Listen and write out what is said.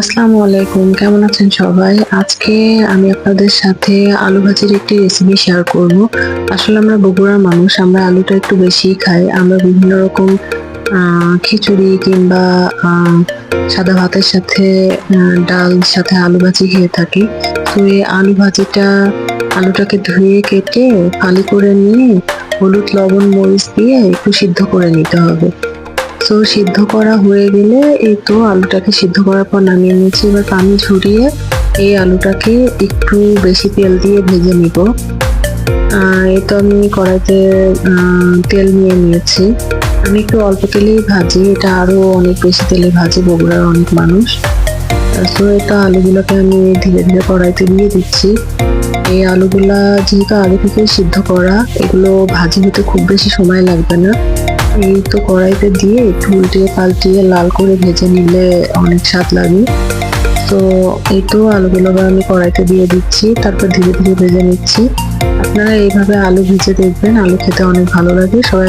আসসালামু আলাইকুম, কেমন আছেন সবাই? আজকে আমি আপনাদের সাথে আলু ভাজির একটি রেসিপি শেয়ার করব। আসলে আমরা বগুড়ার মানুষ, আমরা আলুটা একটু বেশি খাই। আমরা বিভিন্ন রকম খিচুড়ি কিংবা সাদা ভাতের সাথে ডাল সাথে আলু ভাজি খেয়ে থাকি। তো এই আলু ভাজিটা, আলুটাকে ধুয়ে কেটে ফালি করে নিয়ে হলুদ লবণ মরিচ দিয়ে একটু সিদ্ধ করে নিতে হবে। তো সিদ্ধ করা হয়ে গেলে এই তো আলুটাকে সিদ্ধ করার পর নামিয়ে নিয়েছি। এবার পানি ঝরিয়ে এই আলুটাকে একটু বেশি তেল দিয়ে ভেজে নিব। এই তো আমি কড়াইতে তেল নিয়ে নিয়েছি। আমি একটু অল্প তেলেই ভাজি, এটা আরও অনেক বেশি তেলে ভাজি, বগুড়ার অনেক মানুষ। তো এটা আলুগুলোকে আমি ধীরে ধীরে কড়াইতে দিয়ে দিচ্ছি। এই আলুগুলা যেহেতু আগে থেকে সিদ্ধ করা, এগুলো ভাজি হতে খুব বেশি সময় লাগবে না। এই তো কড়াইতে দিয়ে একটু উল্টিয়ে পাল্টিয়ে লাল করে ভেজে নিলে অনেক স্বাদ লাগে। তো এই তো আলুগুলো আমি কড়াইতে দিয়ে দিচ্ছি, তারপর ধীরে ধীরে ভেজে নিচ্ছি। আপনারা এইভাবে আলু ভেজে দেখবেন, আলু খেতে অনেক ভালো লাগে, সবাই